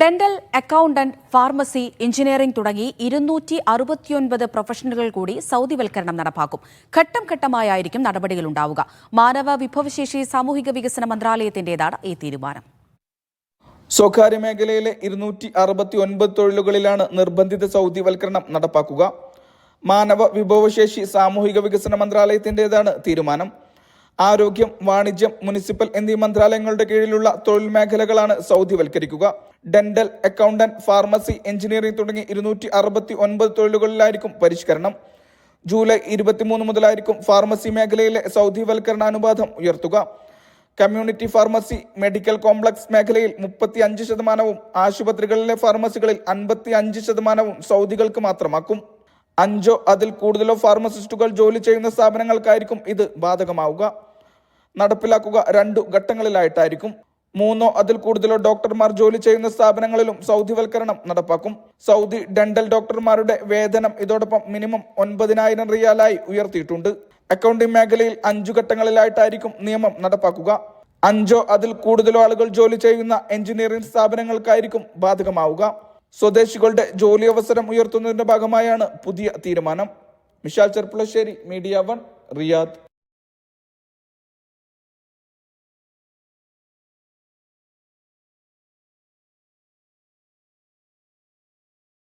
Dental accountant pharmacy engineering തുടങ്ങി ഇരുന്നൂറ്റി അറുപത്തിയൊൻപത് പ്രൊഫഷണലുകൾ കൂടി സൗദിവൽക്കരണം നടപ്പാക്കും. ഘട്ടം ഘട്ടമായായിരിക്കും നടപടികൾ ഉണ്ടാവുക. മാനവ വിഭവശേഷി സാമൂഹിക വികസന മന്ത്രാലയത്തിന്റേതാണ് ഈ തീരുമാനം. സ്വകാര്യ മേഖലയിലെ ഇരുന്നൂറ്റി അറുപത്തി ഒൻപത് തൊഴിലുകളിലാണ് നിർബന്ധിത സൗദിവൽക്കരണം നടപ്പാക്കുക. മാനവ വിഭവശേഷി സാമൂഹിക വികസന മന്ത്രാലയത്തിന്റേതാണ് തീരുമാനം. ആരോഗ്യം വാണിജ്യം മുനിസിപ്പൽ എന്നീ മന്ത്രാലയങ്ങളുടെ കീഴിലുള്ള തൊഴിൽ മേഖലകളാണ് സൗദിവൽക്കരിക്കുക. ഡെന്റൽ അക്കൗണ്ടന്റ് ഫാർമസി എഞ്ചിനീയറിംഗ് തുടങ്ങി ഇരുന്നൂറ്റി അറുപത്തി ഒൻപത് തൊഴിലുകളിലായിരിക്കും പരിഷ്കരണം. ജൂലൈ ഇരുപത്തിമൂന്ന് മുതലായിരിക്കും ഫാർമസി മേഖലയിലെ സൗദിവൽക്കരണ അനുപാതം ഉയർത്തുക. കമ്മ്യൂണിറ്റി ഫാർമസി മെഡിക്കൽ കോംപ്ലക്സ് മേഖലയിൽ മുപ്പത്തി അഞ്ച് ശതമാനവും ആശുപത്രികളിലെ ഫാർമസികളിൽ അൻപത്തി അഞ്ച് ശതമാനവും സൗദികൾക്ക് മാത്രമാക്കും. അഞ്ചോ അതിൽ കൂടുതലോ ഫാർമസിസ്റ്റുകൾ ജോലി ചെയ്യുന്ന സ്ഥാപനങ്ങൾക്കായിരിക്കും ഇത് ബാധകമാവുക. നടപ്പിലാക്കുക രണ്ടു ഘട്ടങ്ങളിലായിട്ടായിരിക്കും. മൂന്നോ അതിൽ കൂടുതലോ ഡോക്ടർമാർ ജോലി ചെയ്യുന്ന സ്ഥാപനങ്ങളിലും സൗദിവൽക്കരണം നടപ്പാക്കും. സൗദി ഡെന്റൽ ഡോക്ടർമാരുടെ വേതനം ഇതോടൊപ്പം മിനിമം ഒൻപതിനായിരം റിയാലായി ഉയർത്തിയിട്ടുണ്ട്. അക്കൗണ്ടിംഗ് മേഖലയിൽ അഞ്ചു ഘട്ടങ്ങളിലായിട്ടായിരിക്കും നിയമം നടപ്പാക്കുക. അഞ്ചോ അതിൽ കൂടുതലോ ആളുകൾ ജോലി ചെയ്യുന്ന എഞ്ചിനീയറിംഗ് സ്ഥാപനങ്ങൾക്കായിരിക്കും ബാധകമാവുക. സ്വദേശികളുടെ ജോലി അവസരം ഉയർത്തുന്നതിന്റെ ഭാഗമായാണ് പുതിയ തീരുമാനം. Mishal Cherpulassery media one Riyadh.